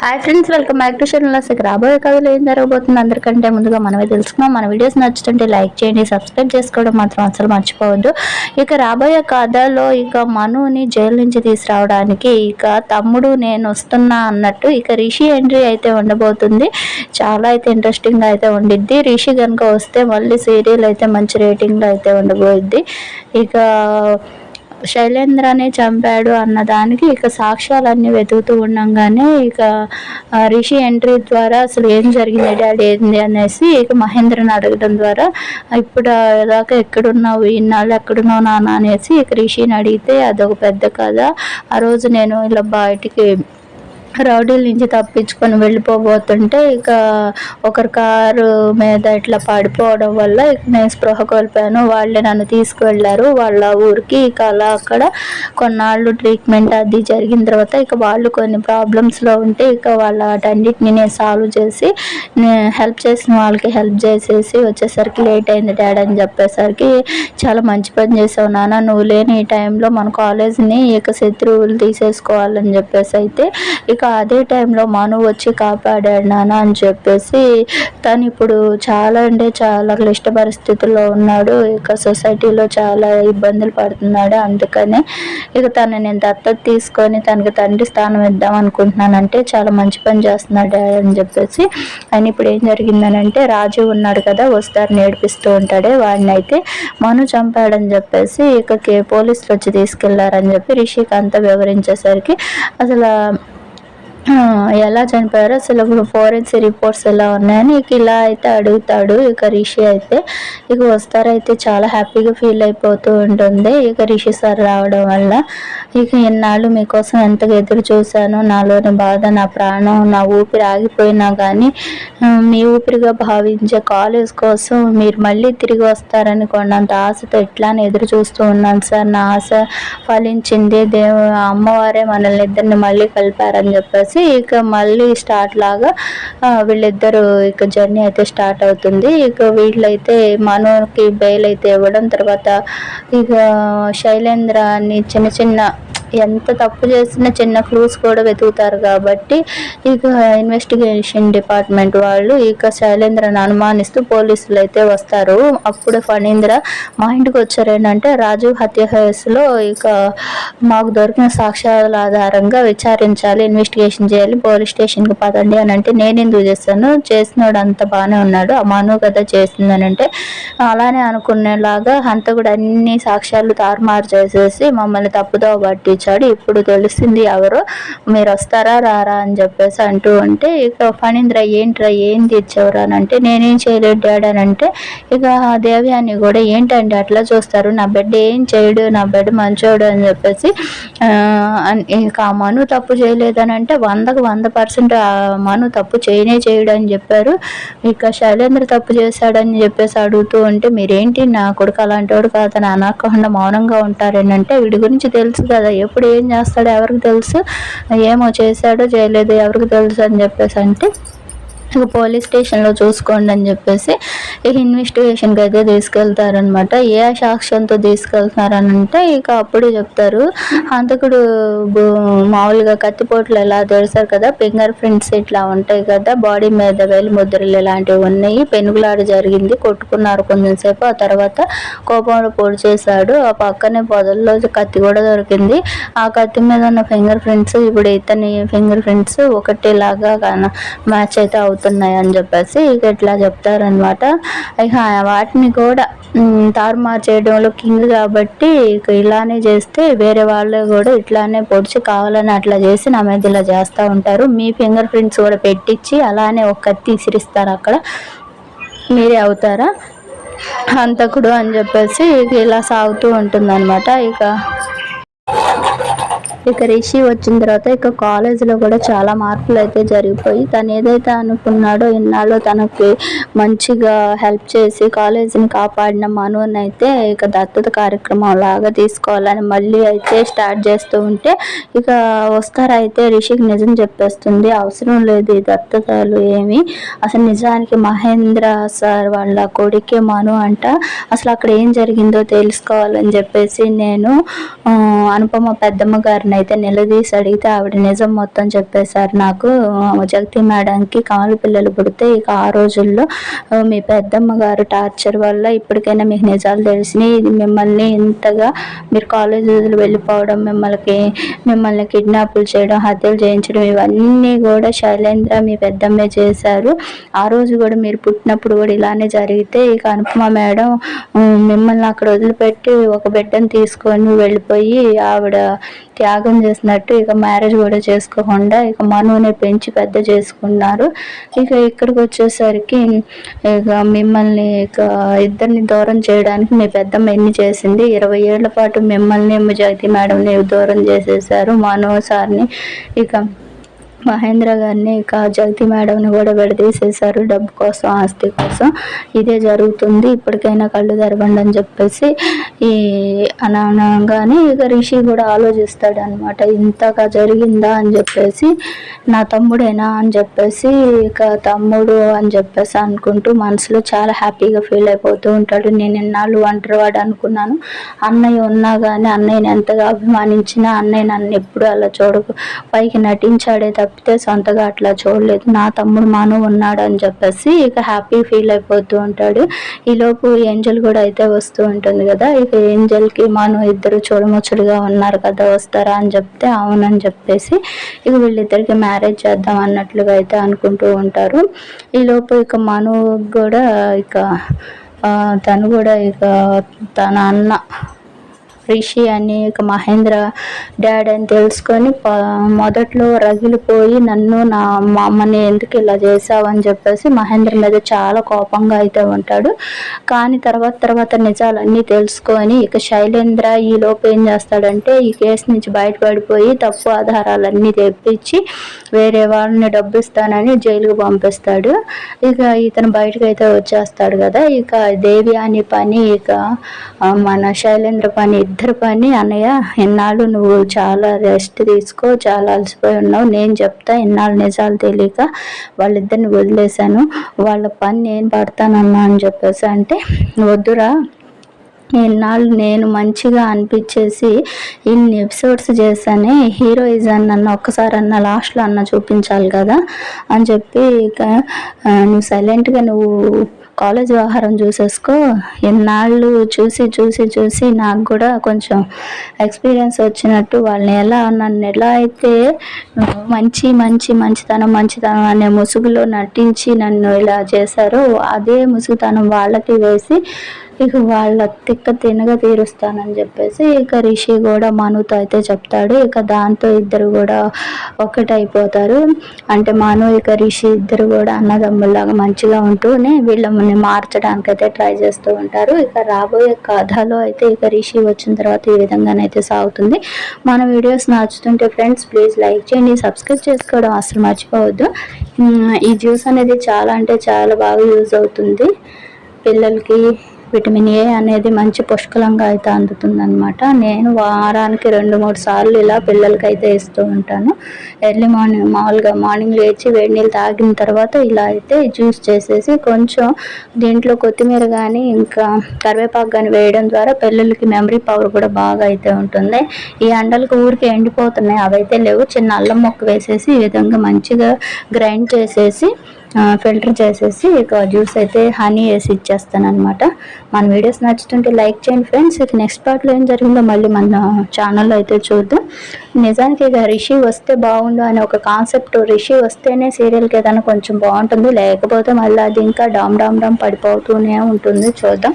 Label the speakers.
Speaker 1: Hi friends welcome back to channel ఇక రాబోయే కథలు ఏం జరగబోతుంది అందరికంటే ముందుగా మనమే తెలుసుకున్నాం మన వీడియోస్ నచ్చుతుంటే లైక్ చేయండి సబ్స్క్రైబ్ చేసుకోవడం మాత్రం అసలు మర్చిపోవద్దు. ఇక రాబోయే కథలో ఇక మనుని జైలు నుంచి తీసుకురావడానికి ఇక తమ్ముడు నేను వస్తున్నా అన్నట్టు ఇక రిషి ఎంట్రీ అయితే ఉండబోతుంది. చాలా అయితే ఇంట్రెస్టింగ్గా అయితే ఉండిద్ది. రిషి కనుక వస్తే మళ్ళీ సీరియల్ అయితే మంచి రేటింగ్లో అయితే ఉండబోద్ది ఇక శైలేంద్రనే చంపాడు అన్నదానికి ఇక సాక్ష్యాలన్నీ వెతుకుతూ ఉండగానే ఇక రిషి ఎంట్రీ ద్వారా అసలు ఏం జరిగింది డాడీ ఏంది అనేసి ఇక మహేంద్రని అడగడం ద్వారా ఇప్పుడు దాకా ఎక్కడున్నావు? ఇన్నాళ్ళు ఎక్కడున్నావు నాన్న? అనేసి ఇక రిషిని అడిగితే అదొక పెద్ద కథ. ఆ రోజు నేను ఇలా బయటికి రౌడీల నుంచి తప్పించుకొని వెళ్ళిపోబోతుంటే ఇక ఒకరి కారు మీద ఇట్లా పడిపోవడం వల్ల ఇక నేను స్పృహ కోల్పోయాను. వాళ్ళే నన్ను తీసుకువెళ్ళారు. వాళ్ళ ఊరికి ఇక అలా అక్కడ కొన్నాళ్ళు ట్రీట్మెంట్ అది జరిగిన తర్వాత ఇక వాళ్ళు కొన్ని ప్రాబ్లమ్స్లో ఉంటే ఇక వాళ్ళ వాటన్నిటిని నేను సాల్వ్ చేసి హెల్ప్ చేసిన వాళ్ళకి హెల్ప్ చేసేసి వచ్చేసరికి లేట్ అయింది డాడ్ అని చెప్పేసరికి చాలా మంచి పని చేసావు నాన్న. నువ్వు లేని ఈ టైంలో మన కాలేజ్ని ఇక శత్రువులు తీసేసుకోవాలని చెప్పేసి అయితే ఇక అదే టైంలో మను వచ్చి కాపాడాడు నాన్న అని చెప్పేసి తను ఇప్పుడు చాలా అంటే చాలా క్లిష్ట పరిస్థితుల్లో ఉన్నాడు. ఇక సొసైటీలో చాలా ఇబ్బందులు పడుతున్నాడు. అందుకని ఇక తను నేను దత్తత తీసుకొని తనకి తండ్రి స్థానం ఇద్దాం అనుకుంటున్నానంటే చాలా మంచి పని చేస్తున్నాడు అని చెప్పేసి ఆయన ఇప్పుడు ఏం జరిగిందనంటే రాజు ఉన్నాడు కదా వస్తారు నేర్పిస్తూ ఉంటాడే. వాడిని అయితే మను చంపాడని చెప్పేసి ఇక పోలీసులు వచ్చి తీసుకెళ్ళారని చెప్పి రిషికి అంతా వివరించేసరికి అసలు ఎలా చనిపోయారో అసలు ఇప్పుడు ఫోరెన్సిక్ రిపోర్ట్స్ ఎలా ఉన్నాయని ఇక ఇలా అయితే అడుగుతాడు. ఇక రిషి అయితే ఇక వస్తారైతే చాలా హ్యాపీగా ఫీల్ అయిపోతూ ఉంటుంది. ఇక రిషి సార్ రావడం వల్ల ఇక ఎన్నాళ్ళు మీకోసం ఎంతగా ఎదురు చూశాను. నాలోని బాధ నా ప్రాణం నా ఊపిరి ఆగిపోయినా కానీ మీ ఊపిరిగా భావించే కాలేజ్ కోసం మీరు మళ్ళీ తిరిగి వస్తారని కొన్నంత ఆశతో ఎట్లానే ఎదురు చూస్తూ ఉన్నాను సార్. నా ఆశ ఫలించింది. దేవు అమ్మవారే మనల్ని ఇద్దరిని మళ్ళీ కలిపారని చెప్పేసి వచ్చేసి ఇక మళ్ళీ స్టార్ట్ లాగా వీళ్ళిద్దరు ఇక జర్నీ అయితే స్టార్ట్ అవుతుంది. ఇక వీళ్ళైతే మనోకి బెయిల్ అయితే ఇవ్వడం తర్వాత ఇక శైలేంద్ర అని చిన్న చిన్న ఎంత తప్పు చేసినా చిన్న క్లూస్ కూడా వెతుకుతారు కాబట్టి ఇక ఇన్వెస్టిగేషన్ డిపార్ట్మెంట్ వాళ్ళు ఇక శైలేంద్రను అనుమానిస్తూ పోలీసులు అయితే వస్తారు. అప్పుడు ఫణీంద్ర మా ఇంటికి వచ్చారేంటంటే రాజు హత్య కేసులో ఇక మాకు దొరికిన సాక్ష్యాల ఆధారంగా విచారించాలి ఇన్వెస్టిగేషన్ చేయాలి పోలీస్ స్టేషన్కి పదండి అని అంటే నేను ఎందుకు చేస్తాను చేసినోడు అంత బాగానే ఉన్నాడు అమాను కదా చేసిందని అంటే అలానే అనుకునేలాగా హంతకుడు అన్ని సాక్ష్యాలు తారుమారు చేసేసి మమ్మల్ని తప్పుదో బట్టి వచ్చాడు ఇప్పుడు తెలిసింది ఎవరో? మీరు వస్తారా? రారా? అని చెప్పేసి అంటూ ఉంటే ఇక ఫణీంద్ర ఏంట్రా? ఏంది ఇచ్చేవరా? అని అంటే నేనేం చేయలేదు డాడీ అని అంటే ఇక దేవి అని కూడా ఏంటంటే అట్లా చూస్తారు. నా బిడ్డ ఏం చేయడు. నా బిడ్డ మంచోడు అని చెప్పేసి ఇక ఆ మను తప్పు చేయలేదని అంటే వందకు వంద పర్సెంట్ ఆ మను తప్పు చేయనే చేయడు అని చెప్పారు. ఇక శైలేంద్ర తప్పు చేశాడని చెప్పేసి అడుగుతూ ఉంటే మీరేంటి? నా కొడుకు అలాంటి వాడు కాదని అనకుండా మౌనంగా అంటే వీడి గురించి తెలుసు కదా. ఎప్పుడు ఏం చేస్తాడో ఎవరికి తెలుసు ఏమో చేశాడో చేయలేదు ఎవరికి తెలుసు అని చెప్పేసి అంటే ఇక పోలీస్ స్టేషన్లో చూసుకోండి అని చెప్పేసి ఇక ఇన్వెస్టిగేషన్కి అయితే తీసుకెళ్తారనమాట ఏ సాక్ష్యంతో తీసుకెళ్తున్నారని అంటే ఇక అప్పుడే చెప్తారు. హంతకుడు మామూలుగా కత్తిపోట్లు ఎలా తెరిసారు కదా ఫింగర్ ప్రింట్స్ ఇట్లా ఉంటాయి కదా బాడీ మీద వేలు ముద్రలు ఇలాంటివి ఉన్నాయి పెనుగులాడు జరిగింది కొట్టుకున్నారు కొంచెం సేపు ఆ తర్వాత కోపంలో పొడి చేశాడు ఆ పక్కనే పొదల్లో కత్తి కూడా దొరికింది. ఆ కత్తి మీద ఉన్న ఫింగర్ ప్రింట్స్ ఇప్పుడు ఇతని ఫింగర్ ప్రింట్స్ ఒకటిలాగా మ్యాచ్ అయితే అవుతుంది అవుతున్నాయి అని చెప్పేసి ఇక ఇట్లా చెప్తారనమాట ఇక వాటిని కూడా తారుమారు చేయడంలో కింగ్ కాబట్టి ఇక ఇలానే చేస్తే వేరే వాళ్ళు కూడా ఇట్లానే పొడిచి కావాలని అట్లా చేసి నా మీద ఇలా చేస్తూ ఉంటారు. మీ ఫింగర్ ప్రింట్స్ కూడా పెట్టించి అలానే ఒక కత్తి ఇసిరిస్తారు అక్కడ. మీరే అవుతారా? హంతకుడు అని చెప్పేసి ఇక ఇలా సాగుతూ ఉంటుంది అనమాట ఇక ఇక రిషి వచ్చిన తర్వాత ఇక కాలేజీలో కూడా చాలా మార్పులు అయితే జరిగిపోయి తను ఏదైతే అనుకున్నాడో ఇన్నాళ్ళు తనకి మంచిగా హెల్ప్ చేసి కాలేజీని కాపాడిన మనుని అయితే ఇక దత్తత కార్యక్రమం లాగా తీసుకోవాలని మళ్ళీ అయితే స్టార్ట్ చేస్తూ ఉంటే ఇక వస్తారైతే రిషికి నిజం చెప్పేస్తుంది. అవసరం లేదు ఈ దత్తతలు ఏమి. అసలు నిజానికి మహేంద్ర సార్ వాళ్ళ కొడుకే మను అంట. అసలు అక్కడ ఏం జరిగిందో తెలుసుకోవాలని చెప్పేసి నేను అనుపమ పెద్దమ్మ గారిని అయితే నిలదీసి అడిగితే ఆవిడ నిజం మొత్తం చెప్పేశారు. నాకు జగతి మేడంకి కాలు పిల్లలు పుడితే ఇక ఆ రోజుల్లో మీ పెద్దమ్మ గారు టార్చర్ వల్ల ఇప్పటికైనా మీకు నిజాలు తెలిసినాయి. ఇది మిమ్మల్ని ఇంతగా మీరు కాలేజ్ వదిలి వెళ్ళిపోవడం మిమ్మల్ని మిమ్మల్ని కిడ్నాపులు చేయడం హత్యలు చేయించడం ఇవన్నీ కూడా శైలేంద్ర మీ పెద్దమ్మే చేశారు. ఆ రోజు కూడా మీరు పుట్టినప్పుడు కూడా ఇలానే జరిగితే ఇక అనుపమ మేడం మిమ్మల్ని అక్కడ వదిలిపెట్టి ఒక బిడ్డను తీసుకొని వెళ్ళిపోయి ఆవిడ త్యాగం చేసినట్టు ఇక మ్యారేజ్ కూడా చేసుకోకుండా ఇక మనువుని పెంచి పెద్ద చేసుకున్నారు. ఇక ఇక్కడికి వచ్చేసరికి ఇక మిమ్మల్ని ఇక ఇద్దరిని దూరం చేయడానికి మీ పెద్దమ్మ ఎన్ని చేసింది? ఇరవై ఏళ్ళ పాటు మిమ్మల్ని జగతి మేడంని దూరం చేసేసారు మనో సార్ని ఇక మహేంద్ర గారిని ఇంకా జగతి మేడంని కూడా విడదీసేశారు డబ్బు కోసం ఆస్తి కోసం. ఇదే జరుగుతుంది. ఇప్పటికైనా కళ్ళు తెరవండి అని చెప్పేసి ఈ అనగానే ఇక రిషి కూడా ఆలోచిస్తాడు అనమాట ఇంతగా జరిగిందా అని చెప్పేసి నా తమ్ముడేనా అని చెప్పేసి ఇక తమ్ముడు అని చెప్పేసి అనుకుంటూ మనసులో చాలా హ్యాపీగా ఫీల్ అయిపోతూ ఉంటాడు. నేను ఎన్నాళ్ళు ఒంటరివాడు అనుకున్నాను. అన్నయ్య ఉన్నా కానీ అన్నయ్యని ఎంతగా అభిమానించినా అన్నయ్య నన్ను ఎప్పుడు అలా చూడకు పైకి నటించాడే తప్ప తప్పితే సొంతగా అట్లా చూడలేదు. నా తమ్ముడు మాను ఉన్నాడు అని చెప్పేసి ఇక హ్యాపీ ఫీల్ అయిపోతూ ఉంటాడు. ఈలోపు ఏంజల్ కూడా అయితే వస్తూ ఉంటుంది కదా ఇక ఏంజల్కి మాను ఇద్దరు చూడముచ్చుడుగా ఉన్నారు కదా వస్తారా అని చెప్తే అవునని చెప్పేసి ఇక వీళ్ళిద్దరికి మ్యారేజ్ చేద్దాం అన్నట్లుగా అయితే అనుకుంటూ ఉంటారు. ఈలోపు ఇక మను కూడా ఇక తను కూడా ఇక తన అన్న రిషి అని ఒక మహేంద్ర డాడ్ అని తెలుసుకొని మొదట్లో రగిలిపోయి నన్ను నా మా అమ్మని ఎందుకు ఇలా చేసావని చెప్పేసి మహేంద్ర మీద చాలా కోపంగా అయితే ఉంటాడు. కానీ తర్వాత తర్వాత నిజాలన్నీ తెలుసుకొని ఇక శైలేంద్ర ఈ లోపు ఏం చేస్తాడంటే ఈ కేసు నుంచి బయటపడిపోయి తప్పు ఆధారాలన్నీ తెప్పించి వేరే వాళ్ళని డబ్బు ఇస్తానని జైలుకు పంపిస్తాడు. ఇక ఇతను బయటకు అయితే వచ్చేస్తాడు కదా. ఇక దేవి అని పని ఇక మన శైలేంద్ర పని ఇద్దరు ఇద్దరు పని అన్నయ్య ఇన్నాళ్ళు నువ్వు చాలా రెస్ట్ తీసుకో చాలా అలసిపోయి ఉన్నావు. నేను చెప్తా ఇన్నాళ్ళు నిజాలు తెలియక వాళ్ళిద్దరిని వదిలేశాను. వాళ్ళ పని నేను పడతానన్నా అని చెప్పేసి అంటే వద్దురా. ఇన్నాళ్ళు నేను మంచిగా అనిపించేసి ఇన్ని ఎపిసోడ్స్ చేశానే హీరోయిజన్ అన్న ఒక్కసారి అన్న లాస్ట్లో అన్న చూపించాలి కదా అని చెప్పి ఇక నువ్వు సైలెంట్గా నువ్వు కాలేజ్ వ్యవహారం చూసేసుకో. ఎన్నాళ్ళు చూసి చూసి చూసి నాకు కూడా కొంచెం ఎక్స్పీరియన్స్ వచ్చినట్టు వాళ్ళని ఎలా నన్ను ఎలా అయితే మంచి మంచి మంచితనం మంచితనం అనే ముసుగులో నటించి నన్ను ఇలా చేశారో అదే ముసుగుతనం వాళ్ళకి వేసి ఇక వాళ్ళ తిక్క తినగా తీరుస్తానని చెప్పేసి ఇక రిషి కూడా మనుతో అయితే చెప్తాడు. ఇక దాంతో ఇద్దరు కూడా ఒకటైపోతారు. అంటే మను ఇక రిషి ఇద్దరు కూడా అన్నదమ్ముల్లాగా మంచిగా ఉంటూనే వీళ్ళని మార్చడానికి అయితే ట్రై చేస్తూ ఉంటారు. ఇక రాబోయే కథలో అయితే ఇక రిషి వచ్చిన తర్వాత ఈ విధంగానైతే సాగుతుంది. మన వీడియోస్ నచ్చుతుంటే ఫ్రెండ్స్ ప్లీజ్ లైక్ చేయండి సబ్స్క్రైబ్ చేసుకోవడం అసలు మర్చిపోవద్దు. ఈ జ్యూస్ అనేది చాలా అంటే చాలా బాగా యూజ్ అవుతుంది పిల్లలకి. విటమిన్ ఏ అనేది మంచి పుష్కలంగా అయితే అందుతుంది అనమాట నేను వారానికి రెండు మూడు సార్లు ఇలా పిల్లలకి అయితే ఇస్తూ ఉంటాను. ఎర్లీ మార్నింగ్ మామూలుగా మార్నింగ్ లేచి వేడి నీళ్ళు తాగిన తర్వాత ఇలా అయితే జ్యూస్ చేసేసి కొంచెం దీంట్లో కొత్తిమీర కానీ ఇంకా కరివేపాకు కానీ వేయడం ద్వారా పిల్లలకి మెమరీ పవర్ కూడా బాగా అయితే ఉంటుంది. ఈ అండలకు ఊరికి ఎండిపోతున్నాయి. అవైతే లేవు. చిన్న అల్లం మొక్క వేసేసి ఈ విధంగా మంచిగా గ్రైండ్ చేసేసి ఫిల్టర్ చేసేసి ఇక జ్యూస్ అయితే హనీ వేసి ఇచ్చేస్తాను అనమాట మన వీడియోస్ నచ్చుతుంటే లైక్ చేయండి ఫ్రెండ్స్. ఇక నెక్స్ట్ పార్ట్లో ఏం జరిగిందో మళ్ళీ మన ఛానల్లో అయితే చూద్దాం. నిజానికి ఇక రిషి వస్తే బాగుండు అనే ఒక కాన్సెప్ట్ రిషి వస్తేనే సీరియల్కి ఏదైనా కొంచెం బాగుంటుంది. లేకపోతే మళ్ళీ అది ఇంకా డామ్ డామ్ డామ్ పడిపోతూనే ఉంటుంది. చూద్దాం.